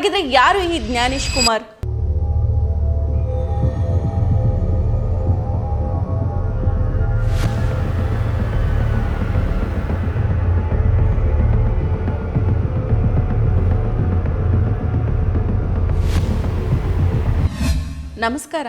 ಹಾಗಿದ್ರೆ ಯಾರು ಈ ಜ್ಞಾನೇಶ್ ಕುಮಾರ್? ನಮಸ್ಕಾರ.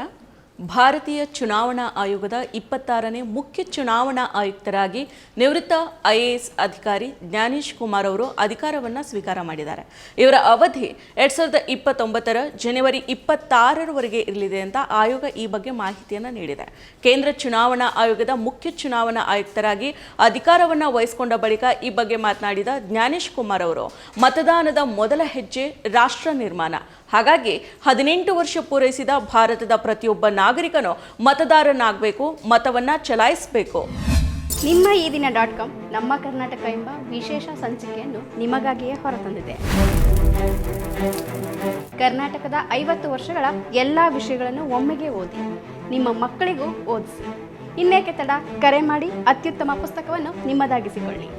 ಭಾರತೀಯ ಚುನಾವಣಾ ಆಯೋಗದ ಇಪ್ಪತ್ತಾರನೇ ಮುಖ್ಯ ಚುನಾವಣಾ ಆಯುಕ್ತರಾಗಿ ನಿವೃತ್ತ ಐಎಎಸ್ ಅಧಿಕಾರಿ ಜ್ಞಾನೇಶ್ ಕುಮಾರ್ ಅವರು ಅಧಿಕಾರವನ್ನು ಸ್ವೀಕಾರ ಮಾಡಿದ್ದಾರೆ. ಇವರ ಅವಧಿ ಎರಡ್ ಸಾವಿರದ ಇಪ್ಪತ್ತೊಂಬತ್ತರ ಜನವರಿ ಇಪ್ಪತ್ತಾರರವರೆಗೆ ಇರಲಿದೆ ಅಂತ ಆಯೋಗ ಈ ಬಗ್ಗೆ ಮಾಹಿತಿಯನ್ನು ನೀಡಿದೆ. ಕೇಂದ್ರ ಚುನಾವಣಾ ಆಯೋಗದ ಮುಖ್ಯ ಚುನಾವಣಾ ಆಯುಕ್ತರಾಗಿ ಅಧಿಕಾರವನ್ನು ವಹಿಸಿಕೊಂಡ ಬಳಿಕ ಈ ಬಗ್ಗೆ ಮಾತನಾಡಿದ ಜ್ಞಾನೇಶ್ ಕುಮಾರ್ ಅವರು, ಮತದಾನದ ಮೊದಲ ಹೆಜ್ಜೆ ರಾಷ್ಟ್ರ ನಿರ್ಮಾಣ. ಹಾಗಾಗಿ ಹದಿನೆಂಟು ವರ್ಷ ಪೂರೈಸಿದ ಭಾರತದ ಪ್ರತಿಯೊಬ್ಬ ನಾಗರಿಕನು ಮತದಾರನಾಗಬೇಕು, ಮತವನ್ನ ಚಲಾಯಿಸಬೇಕು. ನಿಮ್ಮ ಈ ದಿನ ಡಾಟ್ ಕಾಮ್, ನಮ್ಮ ಕರ್ನಾಟಕ ಎಂಬ ವಿಶೇಷ ಸಂಚಿಕೆಯನ್ನು ನಿಮಗಾಗಿಯೇ ಹೊರತಂದಿದೆ. ಕರ್ನಾಟಕದ ಐವತ್ತು ವರ್ಷಗಳ ಎಲ್ಲ ವಿಷಯಗಳನ್ನು ಒಮ್ಮೆಗೆ ಓದಿ, ನಿಮ್ಮ ಮಕ್ಕಳಿಗೂ ಓದಿಸಿ. ಇನ್ನೇಕೆ ತಡ? ಕರೆ ಮಾಡಿ, ಅತ್ಯುತ್ತಮ ಪುಸ್ತಕವನ್ನು ನಿಮ್ಮದಾಗಿಸಿಕೊಳ್ಳಿ.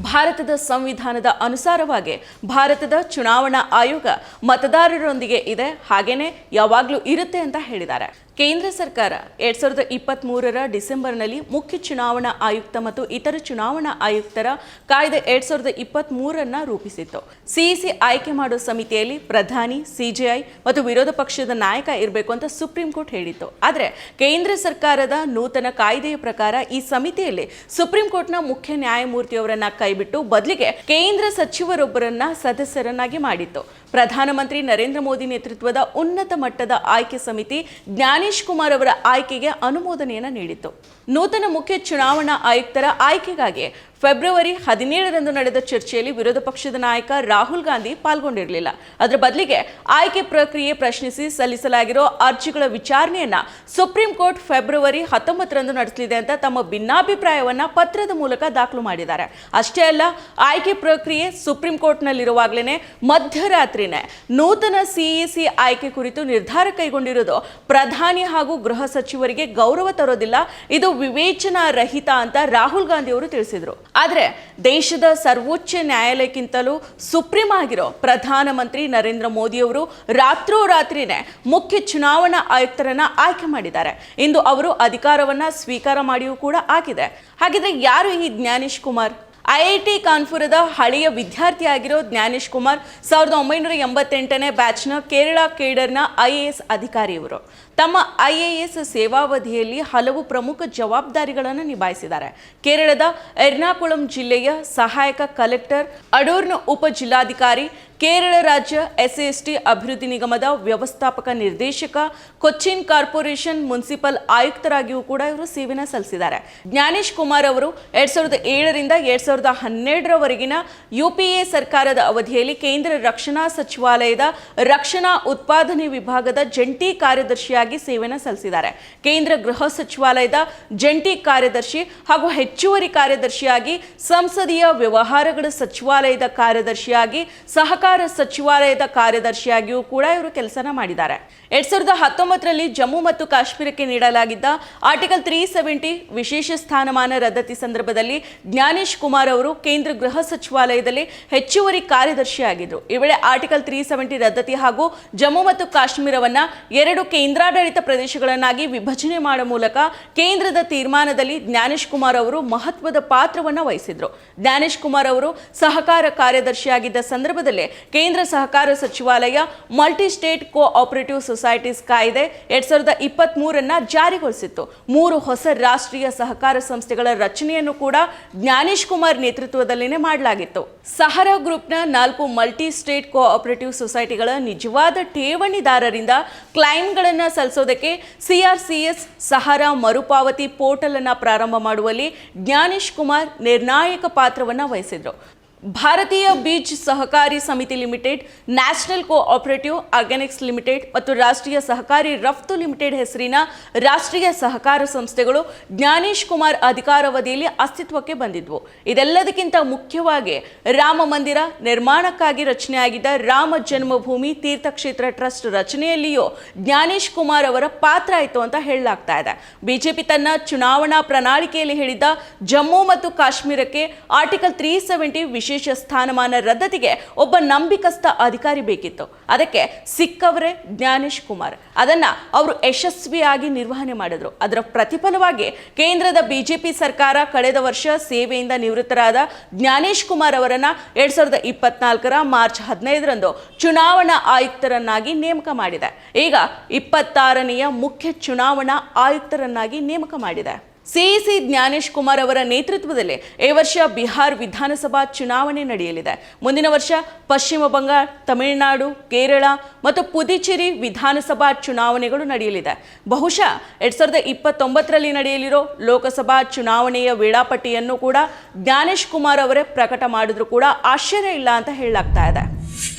ಭಾರತದ ಸಂವಿಧಾನದ ಅನುಸಾರವಾಗಿ ಭಾರತದ ಚುನಾವಣಾ ಆಯೋಗ ಮತದಾರರೊಂದಿಗೆ ಇದೆ. ಹಾಗೇನೆ ಯಾವಾಗಲೂ ಇರುತ್ತೆ ಅಂತ ಹೇಳಿದ್ದಾರೆ. ಕೇಂದ್ರ ಸರ್ಕಾರ ಎರಡ್ ಸಾವಿರದ ಇಪ್ಪತ್ತ್ ಮೂರರ ಡಿಸೆಂಬರ್ನಲ್ಲಿ ಮುಖ್ಯ ಚುನಾವಣಾ ಆಯುಕ್ತ ಮತ್ತು ಇತರ ಚುನಾವಣಾ ಆಯುಕ್ತರ ಕಾಯ್ದೆ ಎರಡ್ ಸಾವಿರದ ಇಪ್ಪತ್ತ್ ಮೂರನ್ನ ರೂಪಿಸಿತ್ತು. ಸಿಇಸಿ ಆಯ್ಕೆ ಮಾಡೋ ಸಮಿತಿಯಲ್ಲಿ ಪ್ರಧಾನಿ, ಸಿಜೆಐ ಮತ್ತು ವಿರೋಧ ಪಕ್ಷದ ನಾಯಕ ಇರಬೇಕು ಅಂತ ಸುಪ್ರೀಂ ಕೋರ್ಟ್ ಹೇಳಿತ್ತು. ಆದರೆ ಕೇಂದ್ರ ಸರ್ಕಾರದ ನೂತನ ಕಾಯ್ದೆಯ ಪ್ರಕಾರ ಈ ಸಮಿತಿಯಲ್ಲಿ ಸುಪ್ರೀಂ ಕೋರ್ಟ್ನ ಮುಖ್ಯ ನ್ಯಾಯಮೂರ್ತಿಯವರನ್ನ ಕೈಬಿಟ್ಟು ಬದಲಿಗೆ ಕೇಂದ್ರ ಸಚಿವರೊಬ್ಬರನ್ನ ಸದಸ್ಯರನ್ನಾಗಿ ಮಾಡಿತ್ತು. ಪ್ರಧಾನಮಂತ್ರಿ ನರೇಂದ್ರ ಮೋದಿ ನೇತೃತ್ವದ ಉನ್ನತ ಮಟ್ಟದ ಆಯ್ಕೆ ಸಮಿತಿ ಜ್ಞಾನೇಶ್ ಕುಮಾರ್ ಅವರ ಆಯ್ಕೆಗೆ ಅನುಮೋದನೆಯನ್ನು ನೀಡಿತ್ತು. ನೂತನ ಮುಖ್ಯ ಚುನಾವಣಾ ಆಯುಕ್ತರ ಆಯ್ಕೆಗಾಗಿ ಫೆಬ್ರವರಿ ಹದಿನೇಳರಂದು ನಡೆದ ಚರ್ಚೆಯಲ್ಲಿ ವಿರೋಧ ಪಕ್ಷದ ನಾಯಕ ರಾಹುಲ್ ಗಾಂಧಿ ಪಾಲ್ಗೊಂಡಿರಲಿಲ್ಲ. ಅದರ ಬದಲಿಗೆ ಆಯ್ಕೆ ಪ್ರಕ್ರಿಯೆ ಪ್ರಶ್ನಿಸಿ ಸಲ್ಲಿಸಲಾಗಿರೋ ಅರ್ಜಿಗಳ ವಿಚಾರಣೆಯನ್ನ ಸುಪ್ರೀಂ ಕೋರ್ಟ್ ಫೆಬ್ರವರಿ ಹತ್ತೊಂಬತ್ತರಂದು ನಡೆಸಲಿದೆ ಅಂತ ತಮ್ಮ ಭಿನ್ನಾಭಿಪ್ರಾಯವನ್ನ ಪತ್ರದ ಮೂಲಕ ದಾಖಲು ಮಾಡಿದ್ದಾರೆ. ಅಷ್ಟೇ ಅಲ್ಲ, ಆಯ್ಕೆ ಪ್ರಕ್ರಿಯೆ ಸುಪ್ರೀಂ ಕೋರ್ಟ್ನಲ್ಲಿರುವಾಗಲೇ ಮಧ್ಯರಾತ್ರಿನೇ ನೂತನ ಸಿಇಸಿ ಆಯ್ಕೆ ಕುರಿತು ನಿರ್ಧಾರ ಕೈಗೊಂಡಿರೋದು ಪ್ರಧಾನಿ ಹಾಗೂ ಗೃಹ ಸಚಿವರಿಗೆ ಗೌರವ ತರೋದಿಲ್ಲ. ಇದು ವಿವೇಚನಾ ರಹಿತ ಅಂತ ರಾಹುಲ್ ಗಾಂಧಿ ಅವರು ತಿಳಿಸಿದರು. ಆದರೆ ದೇಶದ ಸರ್ವೋಚ್ಚ ನ್ಯಾಯಾಲಯಕ್ಕಿಂತಲೂ ಸುಪ್ರೀಂ ಆಗಿರೋ ಪ್ರಧಾನಮಂತ್ರಿ ನರೇಂದ್ರ ಮೋದಿ ಅವರು ರಾತ್ರೋರಾತ್ರಿನೇ ಮುಖ್ಯ ಚುನಾವಣಾ ಆಯುಕ್ತರನ್ನ ಆಯ್ಕೆ ಮಾಡಿದ್ದಾರೆ. ಇಂದು ಅವರು ಅಧಿಕಾರವನ್ನ ಸ್ವೀಕಾರ ಮಾಡಿಯೂ ಕೂಡ ಆಗಿದೆ. ಹಾಗಿದ್ರೆ ಯಾರು ಈ ಜ್ಞಾನೇಶ್ ಕುಮಾರ್? ಐಐಟಿ ಕಾನ್ಪುರದ ಹಳೆಯ ವಿದ್ಯಾರ್ಥಿಯಾಗಿರೋ ಜ್ಞಾನೇಶ್ ಕುಮಾರ್ ಸಾವಿರದ ಒಂಬೈನೂರ ಎಂಬತ್ತೆಂಟನೇ ಬ್ಯಾಚ್ನ ಕೇರಳ ಕೇಡರ್ನ ಐ ಎ ಎಸ್ ಅಧಿಕಾರಿಯವರು. ತಮ್ಮ ಐ ಎ ಎಸ್ ಸೇವಾವಧಿಯಲ್ಲಿ ಹಲವು ಪ್ರಮುಖ ಜವಾಬ್ದಾರಿಗಳನ್ನು ನಿಭಾಯಿಸಿದ್ದಾರೆ. ಕೇರಳದ ಎರ್ನಾಕುಳಂ ಜಿಲ್ಲೆಯ ಸಹಾಯಕ ಕಲೆಕ್ಟರ್, ಅಡೂರ್ನ ಉಪ ಜಿಲ್ಲಾಧಿಕಾರಿ ಕೇರಳ ರಾಜ್ಯ ಎಸ್ ಎಸ್ ಟಿ ಅಭಿವೃದ್ಧಿ ನಿಗಮದ ವ್ಯವಸ್ಥಾಪಕ ನಿರ್ದೇಶಕ ಕೊಚ್ಚಿನ್ ಕಾರ್ಪೊರೇಷನ್ ಮುನ್ಸಿಪಲ್ ಆಯುಕ್ತರಾಗಿಯೂ ಕೂಡ ಇವರು ಸೇವೆನ ಸಲ್ಲಿಸಿದ್ದಾರೆ. ಜ್ಞಾನೇಶ್ ಕುಮಾರ್ ಅವರು ಎರಡ್ ಸಾವಿರದ ಏಳರಿಂದ ಎರಡ್ ಸಾವಿರದ ಹನ್ನೆರಡರವರೆಗಿನ ಯು ಪಿ ಎ ಸರ್ಕಾರದ ಅವಧಿಯಲ್ಲಿ ಕೇಂದ್ರ ರಕ್ಷಣಾ ಸಚಿವಾಲಯದ ರಕ್ಷಣಾ ಉತ್ಪಾದನೆ ವಿಭಾಗದ ಜಂಟಿ ಕಾರ್ಯದರ್ಶಿಯಾಗಿ ಸೇವೆನ ಸಲ್ಲಿಸಿದ್ದಾರೆ. ಕೇಂದ್ರ ಗೃಹ ಸಚಿವಾಲಯದ ಜಂಟಿ ಕಾರ್ಯದರ್ಶಿ ಹಾಗೂ ಹೆಚ್ಚುವರಿ ಕಾರ್ಯದರ್ಶಿಯಾಗಿ ಸಂಸದೀಯ ವ್ಯವಹಾರಗಳ ಸಚಿವಾಲಯದ ಕಾರ್ಯದರ್ಶಿಯಾಗಿ ಸಹಕಾರ ಸಚಿವಾಲಯದ ಕಾರ್ಯದರ್ಶಿಯಾಗಿಯೂ ಕೂಡ ಇವರು ಕೆಲಸನ ಮಾಡಿದ್ದಾರೆ. ಎರಡ್ ಸಾವಿರದ ಹತ್ತೊಂಬತ್ತರಲ್ಲಿ ಜಮ್ಮು ಮತ್ತು ಕಾಶ್ಮೀರಕ್ಕೆ ನೀಡಲಾಗಿದ್ದ ಆರ್ಟಿಕಲ್ ತ್ರೀ ಸೆವೆಂಟಿ ವಿಶೇಷ ಸ್ಥಾನಮಾನ ರದ್ದತಿ ಸಂದರ್ಭದಲ್ಲಿ ಜ್ಞಾನೇಶ್ ಕುಮಾರ್ ಅವರು ಕೇಂದ್ರ ಗೃಹ ಸಚಿವಾಲಯದಲ್ಲಿ ಹೆಚ್ಚುವರಿ ಕಾರ್ಯದರ್ಶಿಯಾಗಿದ್ದರು. ಈ ವೇಳೆ ಆರ್ಟಿಕಲ್ ತ್ರೀ ಸೆವೆಂಟಿ ರದ್ದತಿ ಹಾಗೂ ಜಮ್ಮು ಮತ್ತು ಕಾಶ್ಮೀರವನ್ನು ಎರಡು ಕೇಂದ್ರಾಡಳಿತ ಪ್ರದೇಶಗಳನ್ನಾಗಿ ವಿಭಜನೆ ಮಾಡುವ ಮೂಲಕ ಕೇಂದ್ರದ ತೀರ್ಮಾನದಲ್ಲಿ ಜ್ಞಾನೇಶ್ ಕುಮಾರ್ ಅವರು ಮಹತ್ವದ ಪಾತ್ರವನ್ನು ವಹಿಸಿದರು. ಜ್ಞಾನೇಶ್ ಕುಮಾರ್ ಅವರು ಸಹಕಾರ ಕಾರ್ಯದರ್ಶಿಯಾಗಿದ್ದ ಸಂದರ್ಭದಲ್ಲೇ ಕೇಂದ್ರ ಸಹಕಾರ ಸಚಿವಾಲಯ multi state co operative societies ಕಾಯ್ದೆ ಎರಡ್ ಸಾವಿರದ ಇಪ್ಪತ್ತ್ ಮೂರನ್ನ ಜಾರಿಗೊಳಿಸಿತ್ತು. ಮೂರು ಹೊಸ ರಾಷ್ಟ್ರೀಯ ಸಹಕಾರ ಸಂಸ್ಥೆಗಳ ರಚನೆಯನ್ನು ಕೂಡ ಜ್ಞಾನೇಶ್ ಕುಮಾರ್ ನೇತೃತ್ವದಲ್ಲಿನೇ ಮಾಡಲಾಗಿತ್ತು. ಸಹರ ಗ್ರೂಪ್ನ ನಾಲ್ಕು ಮಲ್ಟಿ ಸ್ಟೇಟ್ ಕೋಆಪರೇಟಿವ್ ಸೊಸೈಟಿಗಳ ನಿಜವಾದ ಠೇವಣಿದಾರರಿಂದ ಕ್ಲೈಮ್ಗಳನ್ನು ಸಲ್ಲಿಸೋದಕ್ಕೆ ಸಿಆರ್ಸಿಎಸ್ ಸಹರ ಮರುಪಾವತಿ ಪೋರ್ಟಲ್ ಅನ್ನ ಪ್ರಾರಂಭ ಮಾಡುವಲ್ಲಿ ಜ್ಞಾನೇಶ್ ಕುಮಾರ್ ನಿರ್ಣಾಯಕ ಪಾತ್ರವನ್ನ ವಹಿಸಿದ್ರು. ಭಾರತೀಯ ಬೀಜ್ ಸಹಕಾರಿ ಸಮಿತಿ limited, national co operative organics limited ಮತ್ತು ರಾಷ್ಟ್ರೀಯ ಸಹಕಾರಿ ರಫ್ತು ಲಿಮಿಟೆಡ್ ಹೆಸರಿನ ರಾಷ್ಟ್ರೀಯ ಸಹಕಾರ ಸಂಸ್ಥೆಗಳು ಜ್ಞಾನೇಶ್ ಕುಮಾರ್ ಅಧಿಕಾರಾವಧಿಯಲ್ಲಿ ಅಸ್ತಿತ್ವಕ್ಕೆ ಬಂದಿದ್ವು. ಇದೆಲ್ಲದಕ್ಕಿಂತ ಮುಖ್ಯವಾಗಿ ರಾಮ ಮಂದಿರ ನಿರ್ಮಾಣಕ್ಕಾಗಿ ರಚನೆಯಾಗಿದ್ದ ರಾಮ ಜನ್ಮಭೂಮಿ ತೀರ್ಥಕ್ಷೇತ್ರ ಟ್ರಸ್ಟ್ ರಚನೆಯಲ್ಲಿಯೂ ಜ್ಞಾನೇಶ್ ಕುಮಾರ್ ಅವರ ಪಾತ್ರ ಆಯಿತು ಅಂತ ಹೇಳಲಾಗ್ತಾ ಇದೆ. ಬಿಜೆಪಿ ತನ್ನ ಚುನಾವಣಾ ಪ್ರಣಾಳಿಕೆಯಲ್ಲಿ ಹೇಳಿದ್ದ ಜಮ್ಮು ಮತ್ತು ಕಾಶ್ಮೀರಕ್ಕೆ ಆರ್ಟಿಕಲ್ ತ್ರೀ ಸೆವೆಂಟಿ ವಿಶೇಷ ವಿಶೇಷ ಸ್ಥಾನಮಾನ ರದ್ದತಿಗೆ ಒಬ್ಬ ನಂಬಿಕಸ್ಥ ಅಧಿಕಾರಿ ಬೇಕಿತ್ತು. ಅದಕ್ಕೆ ಸಿಕ್ಕವರೇ ಜ್ಞಾನೇಶ್ ಕುಮಾರ್. ಅದನ್ನ ಅವರು ಯಶಸ್ವಿಯಾಗಿ ನಿರ್ವಹಣೆ ಮಾಡಿದ್ರು. ಅದರ ಪ್ರತಿಫಲವಾಗಿ ಕೇಂದ್ರದ ಬಿಜೆಪಿ ಸರ್ಕಾರ ಕಳೆದ ವರ್ಷ ಸೇವೆಯಿಂದ ನಿವೃತ್ತರಾದ ಜ್ಞಾನೇಶ್ ಕುಮಾರ್ ಅವರನ್ನ ಎರಡ್ ಸಾವಿರದ ಇಪ್ಪತ್ನಾಲ್ಕರ ಮಾರ್ಚ್ ಹದಿನೈದರಂದು ಚುನಾವಣಾ ಆಯುಕ್ತರನ್ನಾಗಿ ನೇಮಕ ಮಾಡಿದೆ. ಈಗ ಇಪ್ಪತ್ತಾರನೆಯ ಮುಖ್ಯ ಚುನಾವಣಾ ಆಯುಕ್ತರನ್ನಾಗಿ ನೇಮಕ ಮಾಡಿದೆ. ಸಿಇಸಿ ಜ್ಞಾನೇಶ್ ಕುಮಾರ್ ಅವರ ನೇತೃತ್ವದಲ್ಲಿ ಈ ವರ್ಷ ಬಿಹಾರ್ ವಿಧಾನಸಭಾ ಚುನಾವಣೆ ನಡೆಯಲಿದೆ. ಮುಂದಿನ ವರ್ಷ ಪಶ್ಚಿಮ ಬಂಗಾಳ, ತಮಿಳುನಾಡು, ಕೇರಳ ಮತ್ತು ಪುದುಚೇರಿ ವಿಧಾನಸಭಾ ಚುನಾವಣೆಗಳು ನಡೆಯಲಿದೆ. ಬಹುಶಃ ಎರಡ್ ಸಾವಿರದ ಇಪ್ಪತ್ತೊಂಬತ್ತರಲ್ಲಿ ನಡೆಯಲಿರೋ ಲೋಕಸಭಾ ಚುನಾವಣೆಯ ವೇಳಾಪಟ್ಟಿಯನ್ನು ಕೂಡ ಜ್ಞಾನೇಶ್ ಕುಮಾರ್ ಅವರೇ ಪ್ರಕಟ ಮಾಡಿದ್ರು ಕೂಡ ಆಶ್ಚರ್ಯ ಇಲ್ಲ ಅಂತ ಹೇಳಲಾಗ್ತಾ ಇದೆ.